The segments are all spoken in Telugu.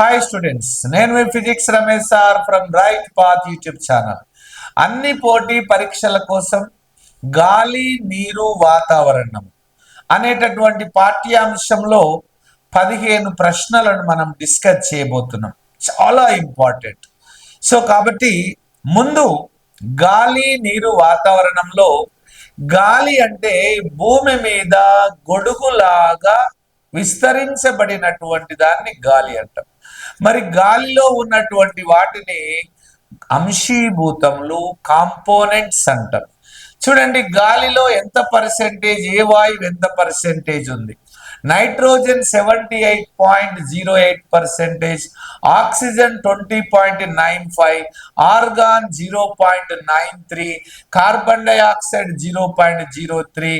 హాయ్ స్టూడెంట్స్ నేను మీ physics Ramesh sir from right path YouTube channel అన్ని పోటీ పరీక్షల కోసం గాలి నీరు వాతావరణం అనేటటువంటి పాఠ్యాంశంలో పదిహేను ప్రశ్నలను మనం డిస్కస్ చేయబోతున్నాం. చాలా ఇంపార్టెంట్ సో కాబట్టి ముందు గాలి నీరు వాతావరణంలో గాలి అంటే భూమి మీద గొడుగులాగా విస్తరించబడినటువంటి దాన్ని గాలి అంటాం. మరి గాలిలో ఉన్నటువంటి వాటిని అంశీభూతములు కాంపోనెంట్స్ అంటారు. చూడండి గాలిలో ఎంత పర్సెంటేజ్ ఏ వాయువు ఎంత పర్సెంటేజ్ ఉంది? Nitrogen seventy eight point zero eight percentage oxygen twenty point nine five argon zero point nine three carbon dioxide zero point zero three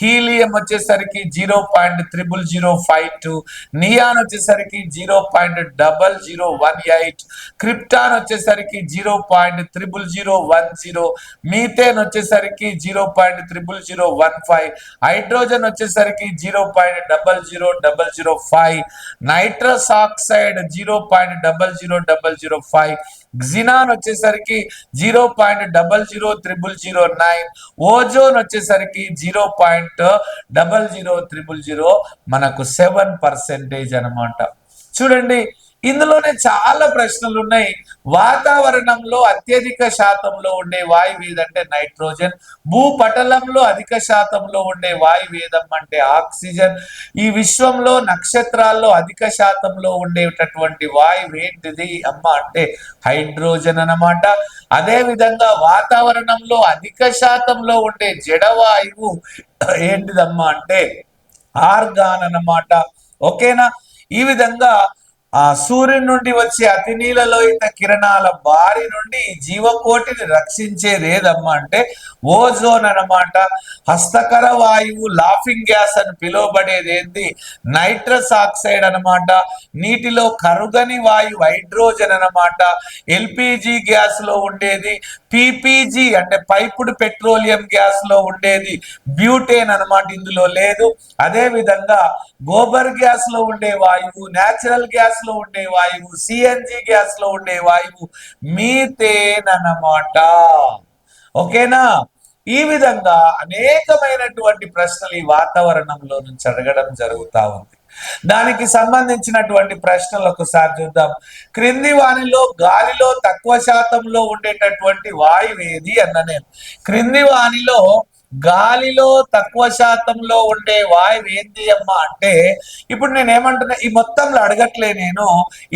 helium వచ్చేసరికి zero point triple zero five two neon వచ్చేసరికి zero point double zero one eight krypton వచ్చేసరికి zero point triple zero one zero methane వచ్చేసరికి zero point triple zero one five hydrogen వచ్చేసరికి zero point double zero double zero five nitrous oxide zero point double zero double zero five xenon వచ్చేసరికి zero point double zero triple zero nine ozone వచ్చేసరికి zero point double zero triple zero మనకు సెవెన్ పర్సెంటేజ్ అనమాట చూడండి ఇందులోనే చాలా ప్రశ్నలు ఉన్నాయి. వాతావరణంలో అత్యధిక శాతంలో ఉండే వాయువు ఏదంటే నైట్రోజన్ భూపటలంలో అధిక శాతంలో ఉండే వాయువు ఏదమ్మంటే ఆక్సిజన్. ఈ విశ్వంలో నక్షత్రాల్లో అధిక శాతంలో ఉండేటటువంటి వాయువు ఏంటిది అమ్మ అంటే హైడ్రోజన్ అన్నమాట. అదే విధంగా వాతావరణంలో అధిక శాతంలో ఉండే జడవాయువు ఏంటిదమ్మా అంటే ఆర్గాన్ అన్నమాట. ఓకేనా? ఈ విధంగా ఆ సూర్యుని నుండి వచ్చే అతి నీలలోహిత కిరణాల బారి నుండి జీవకోటిని రక్షించేది ఏదమ్మా అంటే ఓజోన్ అన్నమాట. హస్తకర వాయువు లాఫింగ్ గ్యాస్ అని పిలువబడేది ఏంది? నైట్రస్ ఆక్సైడ్ అన్నమాట. నీటిలో కరుగని వాయువు హైడ్రోజన్ అన్నమాట. ఎల్పిజి గ్యాస్లో ఉండేది. పిపిజి అంటే పైపుడ్ పెట్రోలియం గ్యాస్లో ఉండేది. బ్యూటేన్ అనమాట ఇందులో లేదు. అదే విధంగా గోబర్ గ్యాస్లో ఉండే వాయువు న్యాచురల్ గ్యాస్ లో ఉండే వాయువు సిఎన్జి గ్యాస్లో ఉండే వాయువు మీథేన్ అన్నమాట ఓకేనా? ఈ విధంగా అనేకమైనటువంటి ప్రశ్నలు ఈ వాతావరణంలో నుంచి అడగడం జరుగుతా ఉంది. దానికి సంబంధించినటువంటి ప్రశ్నలు ఒకసారి చూద్దాం. క్రింది వానిలో గాలిలో తక్కువ శాతంలో ఉండేటటువంటి వాయువు ఏది అన్న నేను. క్రింది వానిలో గాలిలో తక్కువ శాతంలో ఉండే వాయువు ఏంది అమ్మా అంటే ఇప్పుడు నేను ఏమంటున్నా ఈ మొత్తంలో అడగట్లే నేను.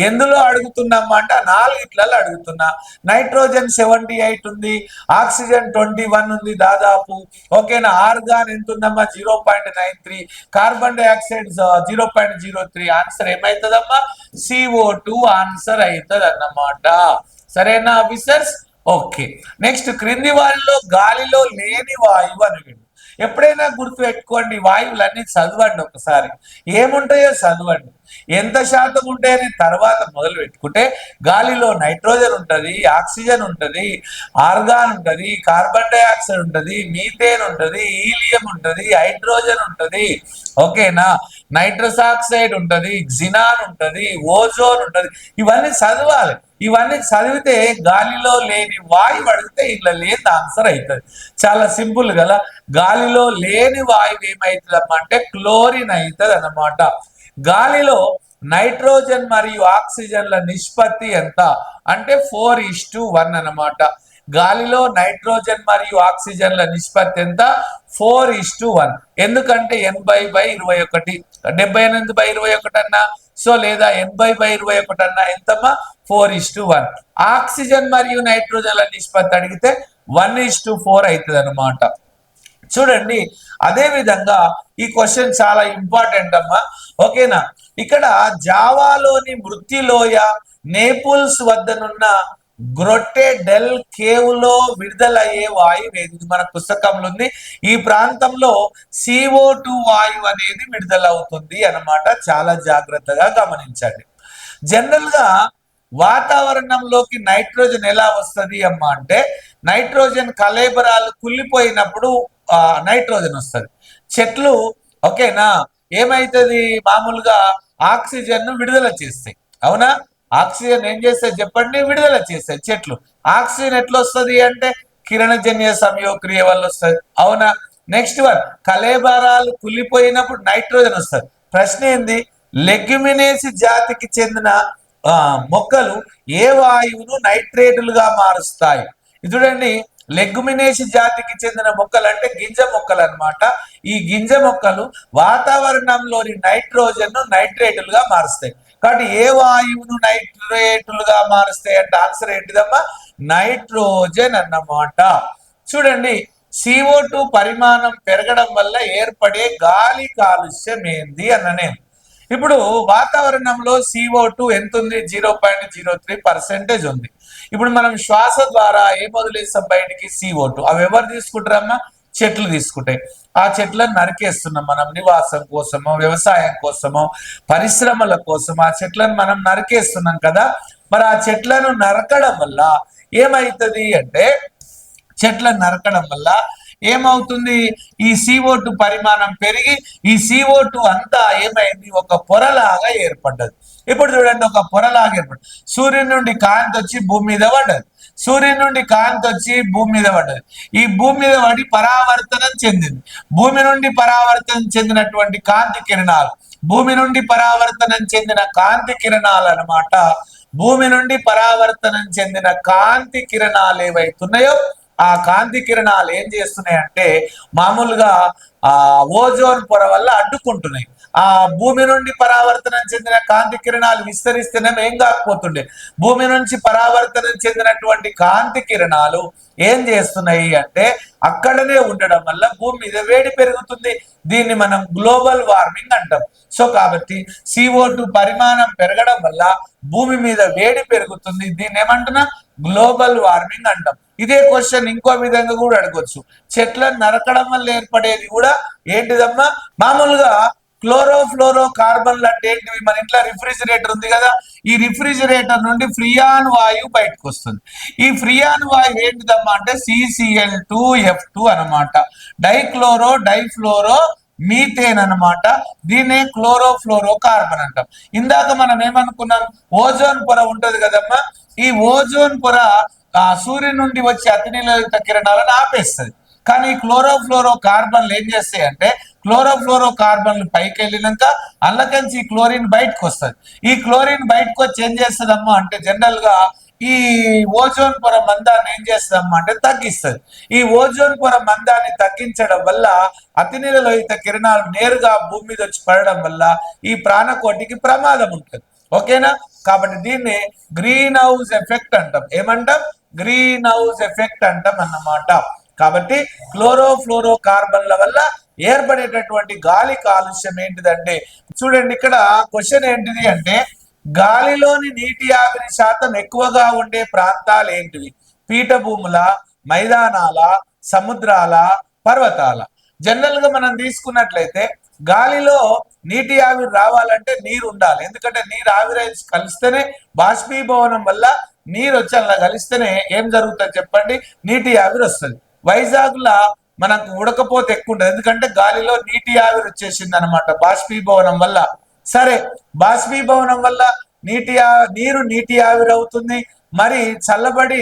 ఎందులో అడుగుతున్నామ్మా అంటే ఆ నాలుగిట్లలో అడుగుతున్నా. నైట్రోజన్ సెవెంటీ ఎయిట్ ఉంది ఆక్సిజన్ ట్వంటీ వన్ ఉంది దాదాపు. ఓకేనా ఆర్గాన్ ఎంత ఉందమ్మా zero point nine three. Carbon dioxide zero point zero three. Answer ఏమవుతుందమ్మా CO two answer అవుతుంది అన్నమాట సరేనా ఆఫీసర్స్? ఓకే. నెక్స్ట్ క్రింది వారిలో గాలిలో లేని వాయువు అని ఎప్పుడైనా గుర్తు పెట్టుకోండి వాయువులన్నీ చదవండి ఒకసారి. ఏముంటాయో చదవండి. ఎంత శాతం ఉంటాయని తర్వాత మొదలు పెట్టుకుంటే గాలిలో నైట్రోజన్ ఉంటుంది ఆక్సిజన్ ఉంటుంది ఆర్గాన్ ఉంటుంది కార్బన్ డైఆక్సైడ్ ఉంటుంది మీథేన్ ఉంటుంది ఈలియం ఉంటుంది హైడ్రోజన్ ఉంటుంది. ఓకేనా? నైట్రస్ ఆక్సైడ్ ఉంటుంది జినాన్ ఉంటుంది ఓజోన్ ఉంటుంది. ఇవన్నీ చదవాలి. ఇవన్నీ చదివితే గాలిలో లేని వాయువు అడిగితే ఇట్లా లేదు ఆన్సర్ అవుతుంది చాలా సింపుల్ కదా? గాలిలో లేని వాయువు ఏమవుతుందమ్మా అంటే క్లోరిన్ అవుతుంది అన్నమాట గాలిలో నైట్రోజన్ మరియు ఆక్సిజన్ల నిష్పత్తి ఎంత? అంటే ఫోర్ ఈస్ టు వన్ అనమాట గాలిలో నైట్రోజన్ మరియు ఆక్సిజన్ల నిష్పత్తి ఎంత? Four is to one. ఎందుకంటే ఎనభై బై ఇరవై ఒకటి. డెబ్బై ఎనిమిది బై ఇరవై ఒకటి అన్నా? సో లేదా ఎనభై బై ఇరవై ఒకటి అన్న ఎంతమ్మా? Four is to one. Oxygen మరియు నైట్రోజన్ల నిష్పత్తి అడిగితే వన్ ఇస్ టు ఫోర్ అవుతుంది అనమాట చూడండి అదే విధంగా ఈ క్వశ్చన్ చాలా ఇంపార్టెంట్ అమ్మా. ఓకేనా? ఇక్కడ జావాలోని మృత్యులోయ నేపుల్స్ వద్దనున్న గ్రొట్టె డెల్ కేవ్లో విడుదలయ్యే వాయువు ఏది? ఇది మన పుస్తకంలో ఉంది. ఈ ప్రాంతంలో సిఓ టూ వాయువు అనేది విడుదలవుతుంది అన్నమాట. చాలా జాగ్రత్తగా గమనించండి. జనరల్గా వాతావరణంలోకి నైట్రోజన్ ఎలా వస్తుంది అమ్మా అంటే నైట్రోజన్ కలేబరాలు కుళ్ళిపోయినప్పుడు ఆ, నైట్రోజన్ వస్తుంది. చెట్లు ఓకేనా ఏమైతుంది? మామూలుగా ఆక్సిజన్ను విడుదల చేస్తాయి. అవునా? ఆక్సిజన్ ఏం చేస్తాయి చెప్పండి? విడుదల చేస్తాయి చెట్లు. ఆక్సిజన్ ఎట్లా వస్తుంది అంటే కిరణజన్య సంయోక్రియ వల్ల వస్తుంది. అవునా? నెక్స్ట్ వన్ కలేబరాలు కులిపోయినప్పుడు నైట్రోజన్ వస్తుంది. ప్రశ్న ఏంది? లెగ్యుమినేసి జాతికి చెందిన ఆ, మొక్కలు ఏ వాయువును నైట్రేటులుగా మారుస్తాయి? ఇది చూడండి. లెగ్యుమినేసి జాతికి చెందిన మొక్కలు అంటే గింజ మొక్కలు అన్నమాట ఈ గింజ మొక్కలు వాతావరణంలోని నైట్రోజన్ను నైట్రేటులుగా మారుస్తాయి. కాబట్టి ఏ వాయువును నైట్రేటులుగా మారుస్తాయి అంటే ఆన్సర్ ఏంటిదమ్మా? నైట్రోజన్ అన్నమాట. చూడండి సిఓ టూ పరిమాణం పెరగడం వల్ల ఏర్పడే గాలి కాలుష్యం ఏంది అన్ననే. ఇప్పుడు వాతావరణంలో సిఓ టూ ఎంత ఉంది zero point zero three percentage ఉంది. ఇప్పుడు మనం శ్వాస ద్వారా ఏం వదిలేస్తాం బయటికి సిఓ టూ. అవి ఎవరు తీసుకుంటారమ్మా? చెట్లు తీసుకుంటాయి ఆ చెట్లను నరికేస్తున్నాం మనం నివాసం కోసమో వ్యవసాయం కోసమో పరిశ్రమల కోసం ఆ చెట్లను మనం నరికేస్తున్నాం కదా. మరి ఆ చెట్లను నరకడం వల్ల ఏమవుతుంది అంటే చెట్లను నరకడం వల్ల ఏమవుతుంది? ఈ సిఓ టూ పరిమాణం పెరిగి ఈ సిఓ టూ అంతా ఏమైంది? ఒక పొరలాగా ఏర్పడ్డది. ఇప్పుడు చూడండి ఒక పొరలాగా ఏర్పడ్డది సూర్యుని నుండి కాంతి వచ్చి భూమి మీద పడ్డది. సూర్యుని నుండి కాంతి వచ్చి భూమి మీద పడ్డది. ఈ భూమి మీద పడి పరావర్తనం చెందింది. భూమి నుండి పరావర్తనం చెందినటువంటి కాంతి కిరణాలు భూమి నుండి పరావర్తనం చెందిన కాంతి కిరణాలు అన్నమాట. భూమి నుండి పరావర్తనం చెందిన కాంతి కిరణాలు ఏవైతున్నాయో ఆ కాంతి కిరణాలు ఏం చేస్తున్నాయి అంటే మామూలుగా ఆ ఓజోన్ పొర వల్ల అడ్డుకుంటున్నాయి. ఆ భూమి నుండి పరావర్తనం చెందిన కాంతి కిరణాలు విస్తరిస్తేనే ఏం కాకపోతుండే? భూమి నుంచి పరావర్తనం చెందినటువంటి కాంతి కిరణాలు ఏం చేస్తున్నాయి అంటే అక్కడనే ఉండడం వల్ల భూమి మీద వేడి పెరుగుతుంది. దీన్ని మనం గ్లోబల్ వార్మింగ్ అంటాం. సో కాబట్టి సిఓ టూ పరిమాణం పెరగడం వల్ల భూమి మీద వేడి పెరుగుతుంది. దీన్ని ఏమంటున్నా? గ్లోబల్ వార్మింగ్ అంటాం. ఇదే క్వశ్చన్ ఇంకో విధంగా కూడా అడగొచ్చు. చెట్లను నరకడం వల్ల ఏర్పడేది కూడా ఏంటిదమ్మా? మామూలుగా క్లోరోఫ్లోరో కార్బన్లు అంటే ఏంటివి? మన ఇంట్లో రిఫ్రిజిరేటర్ ఉంది కదా. ఈ రిఫ్రిజిరేటర్ నుండి ఫ్రియాన్ వాయువు బయటకు వస్తుంది. ఈ ఫ్రియాన్ వాయువు ఏంటిదమ్మా అంటే సిసిఎల్ టూ ఎఫ్ టూ అనమాట డైక్లోరో డైఫ్లోరో మీథేన్ అన్నమాట దీన్నే క్లోరోఫ్లోరో కార్బన్ అంటాం. ఇందాక మనం ఏమనుకున్నాం? ఓజోన్ పొర ఉంటది కదమ్మా. ఈ ఓజోన్ పొర ఆ సూర్యుని నుండి వచ్చే అతినీలయుత కిరణాలను ఆపేస్తుంది. కానీ క్లోరోఫ్లోరో కార్బన్లు ఏం చేస్తాయి అంటే క్లోరోఫ్లోరో కార్బన్లు పైకి వెళ్ళినాక అల్లకంచి ఈ క్లోరిన్ బయటకు వస్తుంది ఈ క్లోరిన్ బయటకు వచ్చి ఏం చేస్తుందమ్మా అంటే జనరల్గా ఈ ఓజోన్ పొర మందాన్ని ఏం చేస్తుందమ్మా అంటే తగ్గిస్తుంది. ఈ ఓజోన్ పొర మందాన్ని తగ్గించడం వల్ల అతినీలలోహిత కిరణాలు నేరుగా భూమి మీద వచ్చి పడడం వల్ల ఈ ప్రాణకోటికి ప్రమాదం ఉంటుంది. ఓకేనా? కాబట్టి దీన్ని గ్రీన్ హౌస్ ఎఫెక్ట్ అంటాం. ఏమంటాం? గ్రీన్ హౌస్ ఎఫెక్ట్ అంటాం అన్నమాట. కాబట్టి క్లోరోఫ్లోరో కార్బన్ల వల్ల ఏర్పడేటటువంటి గాలి కాలుష్యం ఏంటిదంటే చూడండి ఇక్కడ క్వశ్చన్ ఏంటిది అంటే గాలిలోని నీటి ఆవిరి శాతం ఎక్కువగా ఉండే ప్రాంతాలు ఏంటివి? పీఠభూముల మైదానాల సముద్రాల పర్వతాల. జనరల్గా మనం తీసుకున్నట్లయితే గాలిలో నీటి ఆవిరి రావాలంటే నీరు ఉండాలి. ఎందుకంటే నీరు ఆవిరి కలిస్తేనే బాష్పీభవనం వల్ల నీరు వచ్చి అలా కలిస్తేనే ఏం జరుగుతుంది చెప్పండి? నీటి ఆవిరి వస్తుంది. వైజాగ్లా మనకు ఉడకపోతే ఎక్కువ ఉంటుంది ఎందుకంటే గాలిలో నీటి ఆవిరి వచ్చేసింది అనమాట బాష్పీభవనం వల్ల. సరే బాష్పీభవనం వల్ల నీటి నీరు నీటి ఆవిరవుతుంది. మరి చల్లబడి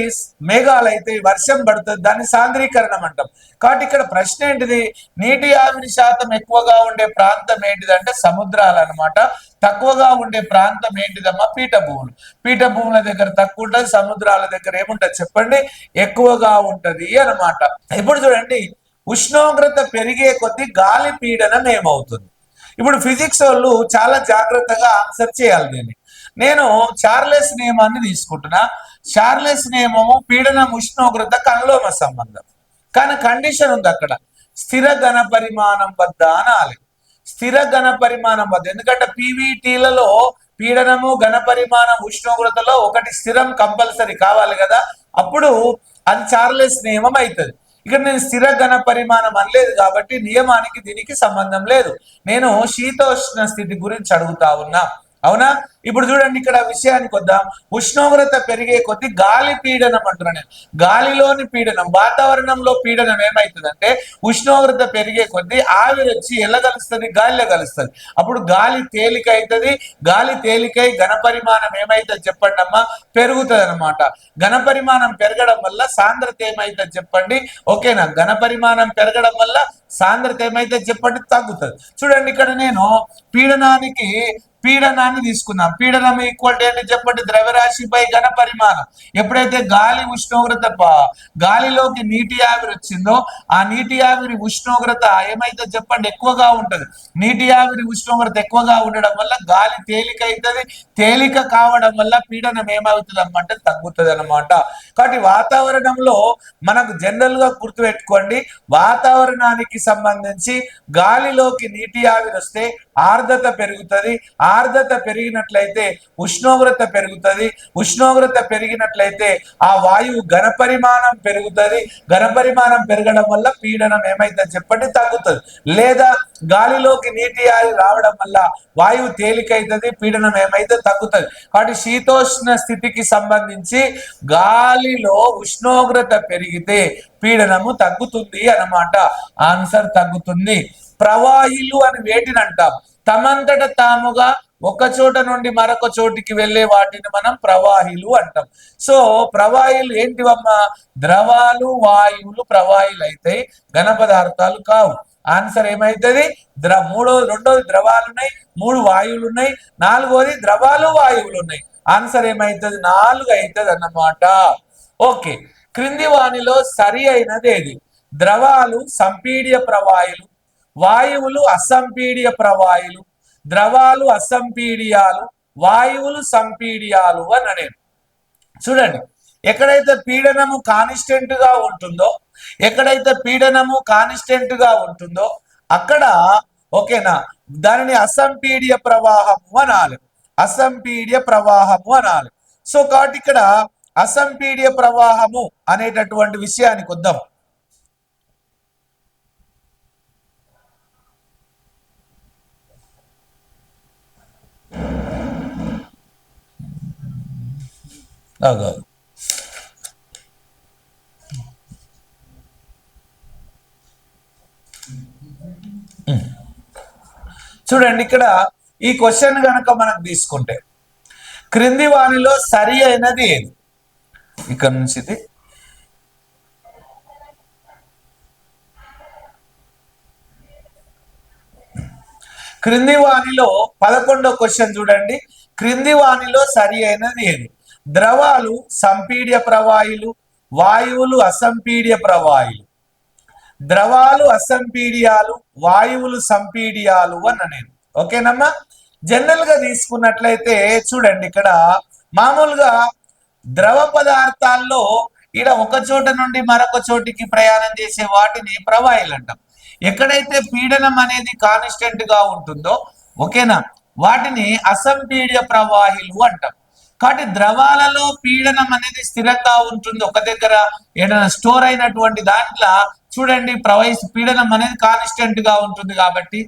మేఘాలు అయితే వర్షం పడుతుంది. దాన్ని సాంద్రీకరణం అంటాం. కాబట్టి ఇక్కడ ప్రశ్న ఏంటిది? నీటి ఆవిరి శాతం ఎక్కువగా ఉండే ప్రాంతం ఏంటిదంటే సముద్రాలు అనమాట తక్కువగా ఉండే ప్రాంతం ఏంటిదమ్మా? పీఠభూములు. పీఠభూముల దగ్గర తక్కువ ఉంటుంది సముద్రాల దగ్గర ఏముంటది చెప్పండి? ఎక్కువగా ఉంటది అన్నమాట. ఇప్పుడు చూడండి ఉష్ణోగ్రత పెరిగే కొద్దీ గాలి పీడనం ఏమవుతుంది? ఇప్పుడు ఫిజిక్స్ వాళ్ళు చాలా జాగ్రత్తగా ఆన్సర్ చేయాలి దీన్ని. నేను చార్లెస్ నియమాన్ని తీసుకుంటున్నా. చార్లెస్ నియమము పీడనం ఉష్ణోగ్రత కనులోమ సంబంధం. కానీ కండిషన్ ఉంది అక్కడ. స్థిర ఘన పరిమాణం వద్ద అనాలి స్థిర ఘన పరిమాణం వద్ద. ఎందుకంటే పీవీటీలలో పీడనము ఘన పరిమాణం ఉష్ణోగ్రతలో ఒకటి స్థిరం కంపల్సరీ కావాలి కదా. అప్పుడు అది చార్లెస్ నియమం అవుతుంది. ఇక్కడ నేను స్థిర ఘన పరిమాణం అనలేదు కాబట్టి నియమానికి దీనికి సంబంధం లేదు. నేను శీతోష్ణ స్థితి గురించి అడుగుతా ఉన్నా. అవునా? ఇప్పుడు చూడండి ఇక్కడ విషయానికి వద్దాం. ఉష్ణోగ్రత పెరిగే కొద్దీ గాలి పీడనం అంటున్నాను నేను. గాలిలోని పీడనం వాతావరణంలో పీడనం ఏమవుతుందంటే ఉష్ణోగ్రత పెరిగే కొద్దీ ఆవిరి వచ్చి ఎలా కలుస్తుంది గాలిలో కలుస్తుంది. అప్పుడు గాలి తేలిక అవుతుంది గాలి తేలికై ఘన పరిమాణం ఏమైతుంది చెప్పండి అమ్మా? పెరుగుతుంది అనమాట ఘన పరిమాణం పెరగడం వల్ల సాంద్రత ఏమైతుంది చెప్పండి? ఓకేనా? ఘన పరిమాణం పెరగడం వల్ల సాంద్రత ఏమైతే చెప్పండి? తగ్గుతుంది. చూడండి ఇక్కడ నేను పీడనానికి పీడనాన్ని తీసుకున్నాం. పీడనం ఈక్వల్ టు ఏంటి చెప్పండి? ద్రవ్యరాశి పై ఘన పరిమాణం. ఎప్పుడైతే గాలి ఉష్ణోగ్రత గాలిలోకి నీటి ఆవిరి వచ్చిందో ఆ నీటి ఆవిరి ఉష్ణోగ్రత ఏమైతే చెప్పండి? ఎక్కువగా ఉంటది. నీటి ఆవిరి ఉష్ణోగ్రత ఎక్కువగా ఉండడం వల్ల గాలి తేలిక అవుతుంది తేలిక కావడం వల్ల పీడనం ఏమవుతుంది అనమాట తగ్గుతుంది అనమాట కాబట్టి వాతావరణంలో మనకు జనరల్గా గుర్తుపెట్టుకోండి. వాతావరణానికి సంబంధించి గాలిలోకి నీటి ఆవిరి వస్తే ఆర్ద్రత పెరుగుతుంది. ఆర్ద్రత పెరిగినట్లయితే ఉష్ణోగ్రత పెరుగుతుంది. ఉష్ణోగ్రత పెరిగినట్లయితే ఆ వాయువు ఘన పరిమాణం పెరుగుతుంది. ఘన పరిమాణం పెరగడం వల్ల పీడనం ఏమైతే చెప్పండి తగ్గుతుంది. లేదా గాలిలోకి నీటి ఆవిరి రావడం వల్ల వాయువు తేలికైతుంది పీడనం ఏమైతే తగ్గుతుంది. కాబట్టి శీతోష్ణ స్థితికి సంబంధించి గాలిలో ఉష్ణోగ్రత పెరిగితే పీడనము తగ్గుతుంది అన్నమాట. ఆన్సర్ తగ్గుతుంది. ప్రవాహిలు అని వేటిని అంటాం తమంతట తాముగా ఒక చోట నుండి మరొక చోటికి వెళ్ళే వాటిని మనం ప్రవాహిలు అంటాం. సో ప్రవాహిలు ఏంటివమ్మా? ద్రవాలు వాయువులు ప్రవాహిలు అయితే ఘన పదార్థాలు కావు. ఆన్సర్ ఏమైతుంది? ద్ర మూడో రెండోది ద్రవాలు ఉన్నాయి మూడు వాయువులు ఉన్నాయి నాలుగోది ద్రవాలు వాయువులు ఉన్నాయి ఆన్సర్ ఏమైతుంది? నాలుగు అవుతుంది అన్నమాట ఓకే. క్రింది వాణిలో సరి అయినది ఏది? ద్రవాలు సంపీడియ ప్రవాయులు వాయువులు అసంపీడియ ప్రవాయులు ద్రవాలు అసంపీడియాలు వాయువులు సంపీడియాలు అని అనేది. చూడండి ఎక్కడైతే పీడనము కాన్స్టెంట్గా ఉంటుందో ఎక్కడైతే పీడనము కాన్స్టెంట్గా ఉంటుందో అక్కడ ఓకేనా దానిని అసంపీడియ ప్రవాహము అనాలి అసంపీడియ ప్రవాహము అనాలి సో కాబట్టి ఇక్కడ అసంపీడియ ప్రవాహము అనేటటువంటి విషయానికి వద్దాం. Ah, కాదు hmm. చూడండి ఇక్కడ ఈ క్వశ్చన్ కనుక మనకు తీసుకుంటే క్రింది వాణిలో సరి అయినది ఏది? ఇక్కడ నుంచి ఇది. క్రింది వాణిలో పదకొండో క్వశ్చన్ చూడండి. క్రింది వాణిలో సరి అయినది ఏది? ద్రవాలు సంపీడ్య ప్రవాయులు వాయువులు అసంపీడ్య ప్రవాయులు ద్రవాలు అసంపీడియాలు వాయువులు సంపీడియాలు అని నేను ఓకేనమ్మా? జనరల్గా తీసుకున్నట్లయితే చూడండి ఇక్కడ మామూలుగా ద్రవ పదార్థాల్లో ఈడ ఒక చోట నుండి మరొక చోటికి ప్రయాణం చేసే వాటిని ప్రవాహిలు అంటాం ఎక్కడైతే పీడనం అనేది కాన్స్టెంట్గా ఉంటుందో ఓకేనా? వాటిని అసంపీడ్య ప్రవాహిలు అంటాం. కాబట్టి ద్రవాలలో పీడనం అనేది స్థిరంగా ఉంటుంది. ఒక దగ్గర ఏదైనా స్టోర్ అయినటువంటి దాంట్లో చూడండి ప్రవహిస్తు పీడనం అనేది కాన్స్టెంట్గా ఉంటుంది కాబట్టి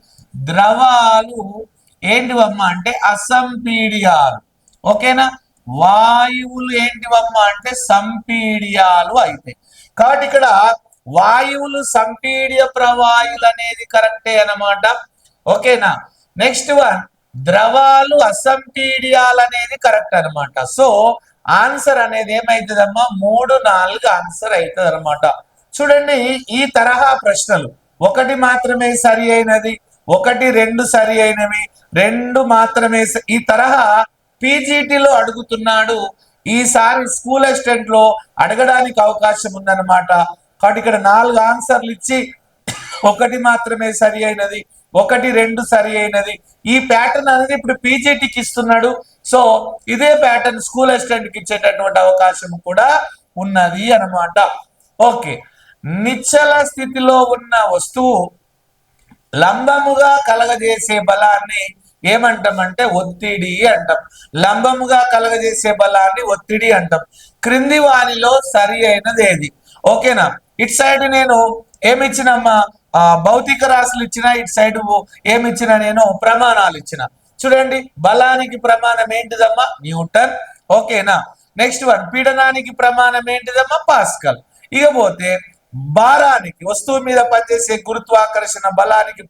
ద్రవాలు ఏంటివమ్మా అంటే అసంపీడియాలు. ఓకేనా? వాయువులు ఏంటివమ్మా అంటే సంపీడియాలు అయితే. కాబట్టి ఇక్కడ వాయువులు సంపీడియ ప్రవాయులు అనేది కరెక్టే అన్నమాట. ఓకేనా? నెక్స్ట్ వన్ ద్రవాలు అసంపీడియాలు అనేది కరెక్ట్ అన్నమాట. సో ఆన్సర్ అనేది ఏమైతుందమ్మా? మూడు నాలుగు ఆన్సర్ అవుతుంది అనమాట చూడండి ఈ తరహా ప్రశ్నలు. ఒకటి మాత్రమే సరి అయినది ఒకటి రెండు సరి అయినవి రెండు మాత్రమే ఈ తరహా పీజీటీలో అడుగుతున్నాడు. ఈసారి స్కూల్ అసిస్టెంట్లో అడగడానికి అవకాశం ఉందన్నమాట. కాబట్టి ఇక్కడ నాలుగు ఆన్సర్లు ఇచ్చి ఒకటి మాత్రమే సరి అయినది ఒకటి రెండు సరి అయినది. ఈ ప్యాటర్న్ అనేది ఇప్పుడు పీజీటీకి ఇస్తున్నాడు. సో ఇదే ప్యాటర్న్ స్కూల్ అసిస్టెంట్కి ఇచ్చేటటువంటి అవకాశం కూడా ఉన్నది అన్నమాట. ఓకే. నిశ్చల స్థితిలో ఉన్న వస్తువు లంబముగా కలగజేసే బలాన్ని ఏమంటామంటే ఒత్తిడి అంటాం. లంబముగా కలగజేసే బలాన్ని ఒత్తిడి అంటాం. క్రింది వానిలో సరి అయినది ఏది? ఓకేనా? ఇటు సైడ్ నేను ఏమిచ్చినమ్మా ఆ, భౌతిక రాశులు ఇచ్చిన ఇటు సైడ్ ఏమిచ్చిన నేను ప్రమాణాలు ఇచ్చిన. చూడండి బలానికి ప్రమాణం ఏంటిదమ్మా? న్యూటన్. ఓకేనా? నెక్స్ట్ వన్ పీడనానికి ప్రమాణం ఏంటిదమ్మా? పాస్కల్. ఇకపోతే భారానికి వస్తువు మీద పనిచేసే గురుత్వాకర్షణ బలానికి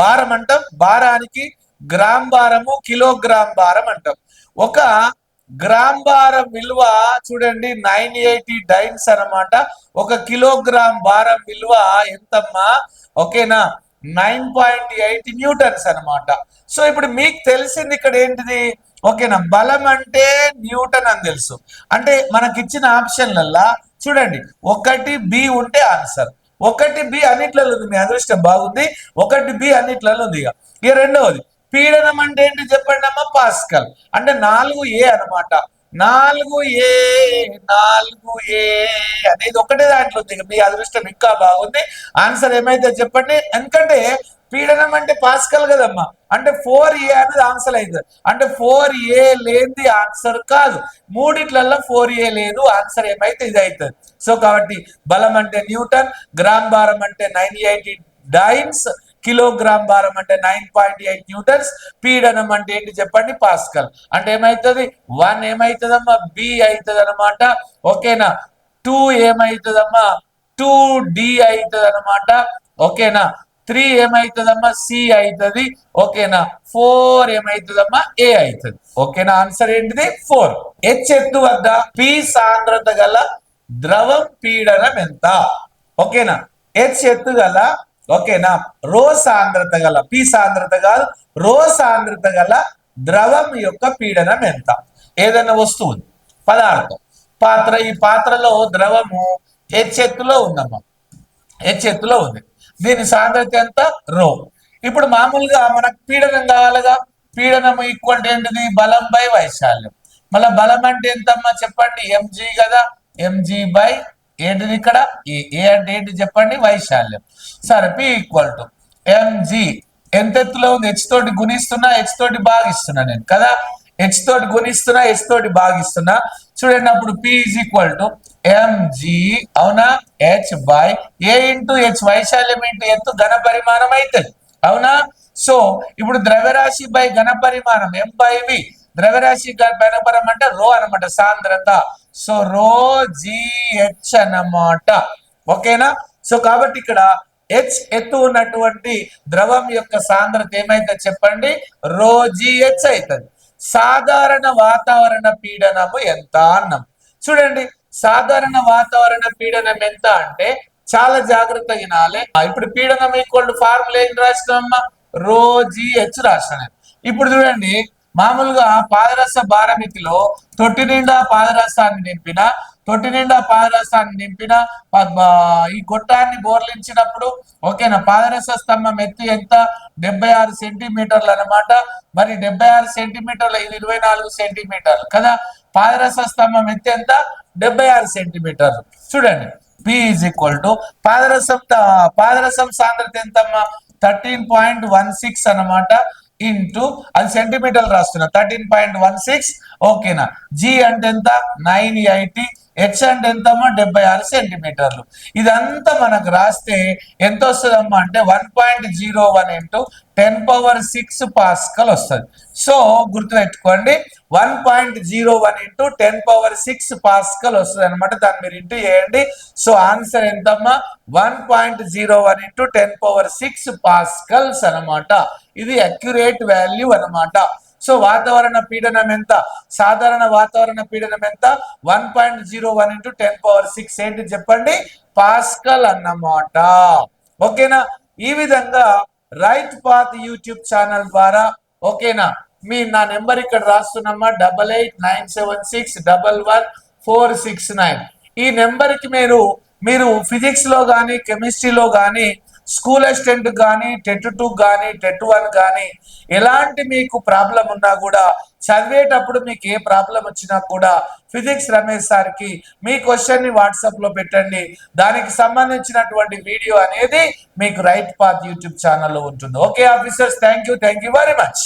భారం అంటాం. భారానికి గ్రామ్ భారము కిలోగ్రామ్ భారం అంటాం. ఒక గ్రామ్ భారం విలువ చూడండి నైన్ ఎయిటీ డైన్స్ అన్నమాట. ఒక కిలోగ్రామ్ భారం విలువ ఎంతమ్మా? ఓకేనా? నైన్ పాయింట్ ఎయిట్ న్యూటన్స్ అన్నమాట. సో ఇప్పుడు మీకు తెలిసింది ఇక్కడ ఏంటిది? ఓకేనా? బలం అంటే న్యూటన్ అని తెలుసు. అంటే మనకిచ్చిన ఆప్షన్లల్లా చూడండి ఒకటి బి ఉంటే ఆన్సర్. ఒకటి బి అన్నిట్లలో ఉంది మీ అదృష్టం బాగుంది. ఒకటి బి అన్నిట్లలో ఉంది ఇక. ఇక రెండవది పీడనం అంటే ఏంటి చెప్పండి అమ్మా పాస్కల్. అంటే నాలుగు ఏ అన్నమాట? నాలుగు ఏ నాలుగు ఏ అనేది ఒకటే దాంట్లో ఉంది. మీ అదృష్టం ఇంకా బాగుంది. ఆన్సర్ ఏమైతే చెప్పండి? ఎందుకంటే పీడనం అంటే పాస్కల్ కదమ్మా. అంటే ఫోర్ ఏ అనేది ఆన్సర్ అవుతుంది అంటే ఫోర్ ఏ లేనిది ఆన్సర్ కాదు. మూడిట్లలో ఫోర్ ఏ లేదు. ఆన్సర్ ఏమైతే ఇది అవుతుంది సో కాబట్టి బలం అంటే న్యూటన్ గ్రామ్ భారం అంటే నైన్ ఎయిటీ డైన్స్ కిలోగ్రామ్ భారం అంటే నైన్ పాయింట్ ఎయిట్ న్యూటన్స్ పీడనం అంటే ఏంటి చెప్పండి? పాస్కల్. అంటే ఏమైతుంది? వన్ ఏమైతుందమ్మా? బి అవుతుంది అనమాట ఓకేనా? టూ ఏమైతుందమ్మా? టూ డి అవుతుంది అనమాట ఓకేనా? త్రీ ఏమైతుందమ్మా? సి అవుతుంది ఓకేనా? ఫోర్ ఏమైతుందమ్మా? ఏ అవుతుంది ఓకేనా? ఆన్సర్ ఏంటిది? ఫోర్. హెచ్ ఎత్తు వద్ద పి సాంద్రత గల ద్రవం పీడనం ఎంత? ఓకేనా? హెచ్ ఎత్తు గల ఓకేనా రో సాంద్రత గల పి సాంద్రత కాదు రో సాంద్రత గల ద్రవం యొక్క పీడనం ఎంత? ఏదైనా వస్తువు పదార్థం. పాత్ర ఈ పాత్రలో ద్రవము హెచ్ ఎత్తులో ఉందమ్మా? హెచ్ ఎత్తులో ఉంది? దీని సాంద్రత ఎంత? రో. ఇప్పుడు మామూలుగా మనకు పీడనం కావాలిగా. పీడనం ఈక్వల్ ఏంటిది? బలం బై వైశాల్యం. మళ్ళీ బలం అంటే ఎంతమ్మా? చెప్పండి ఎంజీ కదా ఎంజీ బై ఏంటిది ఇక్కడ? ఈ ఏ అంటే ఏంటి చెప్పండి? వైశాల్యం. సరే పి ఈక్వల్ టు ఎంజి ఎంత ఎత్తులో ఉంది? హెచ్ తోటి గుణిస్తున్నా హెచ్ తోటి భాగిస్తున్నా నేను కదా? హెచ్ తోటి గుణిస్తున్నా హెచ్ తోటి భాగిస్తున్నా. చూడండి అప్పుడు P is equal to M G? H by A into H వైశాల్యం ఇంటూ ఎత్తు ఘన పరిమాణం అవుతుంది అవునా? సో ఇప్పుడు ద్రవ్యరాశి బై ఘన పరిమాణం ఎం బై వి ద్రవ్యరాశి ఘన పరిమాణం అంటే రో అనమాట సాంద్రత. సో రో హెచ్ అన్నమాట ఓకేనా? సో కాబట్టి ఇక్కడ హెచ్ ఎత్తు ఉన్నటువంటి ద్రవం యొక్క సాంద్రత ఏమైతే చెప్పండి? రో హెచ్ అవుతుంది. సాధారణ వాతావరణ పీడనము ఎంత అన్నం. చూడండి సాధారణ వాతావరణ పీడనం ఎంత అంటే చాలా జాగ్రత్తగా వినాలి. ఇప్పుడు పీడనం ఈక్వల్ ఫార్ములా ఏం రాసినామమ్మా రో జి హెచ్ రాసిన ఇప్పుడు చూడండి మామూలుగా పాదరస భారమితిలో తొట్టి నిండా పాదరసాన్ని నింపిన తొట్టి నిండా పాదరసాన్ని నింపిన ఈ గొట్టాన్ని బోర్లించినప్పుడు ఓకేనా పాదరస స్తంభం ఎత్తు ఎంత? డెబ్బై ఆరు సెంటీమీటర్లు అన్నమాట. మరి డెబ్బై ఆరు సెంటీమీటర్లు ఇది ఇరవై నాలుగు సెంటీమీటర్లు కదా. పాదరస స్తంభం ఎత్తు ఎంత? డెబ్బై ఆరు సెంటీమీటర్లు. చూడండి పి ఈజ్ ఈక్వల్ టు పాదరసం పాదరసం సాంద్రత ఎంతమ్మా? థర్టీన్ పాయింట్ వన్ సిక్స్ అనమాట ఇంటూ అది సెంటీమీటర్ రాస్తున్నా. థర్టీన్ పాయింట్ వన్ సిక్స్ ఓకేనా? జి అంటే ఎంత? నైన్ ఎయిటీ హెచ్ అంటే ఎంతమ్మా? డెబ్బై ఆరు సెంటీమీటర్లు ఇదంతా మనకు రాస్తే ఎంత వస్తుందమ్మా? అంటే one point zero one into ten power six pascal వస్తుంది. సో గుర్తుపెట్టుకోండి. One point zero one into ten power six pascal వస్తుంది అనమాట దాన్ని మీరు ఇంటూ చేయండి. సో ఆన్సర్ ఎంతమ్మా? One point zero one into ten power six pascals అనమాట ఇది అక్యురేట్ వాల్యూ అన్నమాట. సో వాతావరణ పీడనం ఎంత? సాధారణ వాతావరణ పీడనం ఎంత? One point zero one into ten power six ఏంటి చెప్పండి? పాస్కల్ అన్నమాట. ఓకేనా? ఈ విధంగా రైట్ పాత్ యూట్యూబ్ ఛానల్ ద్వారా ఓకేనా? మీ నా నెంబర్ ఇక్కడ రాస్తున్నామా? Double eight nine seven six double one four six nine ఈ నెంబర్కి మీరు మీరు ఫిజిక్స్లో కానీ కెమిస్ట్రీలో కానీ స్కూల్ అసిస్టెంట్ కానీ టెట్ టూ కానీ టెట్ వన్ కానీ ఎలాంటి మీకు ప్రాబ్లం ఉన్నా కూడా చదివేటప్పుడు మీకు ఏ ప్రాబ్లం వచ్చినా కూడా ఫిజిక్స్ రమేష్ సార్కి మీ క్వశ్చన్ని వాట్సాప్లో పెట్టండి. దానికి సంబంధించినటువంటి వీడియో అనేది మీకు రైట్ పాత్ యూట్యూబ్ ఛానల్లో ఉంటుంది. Okay officers thank you thank you very much.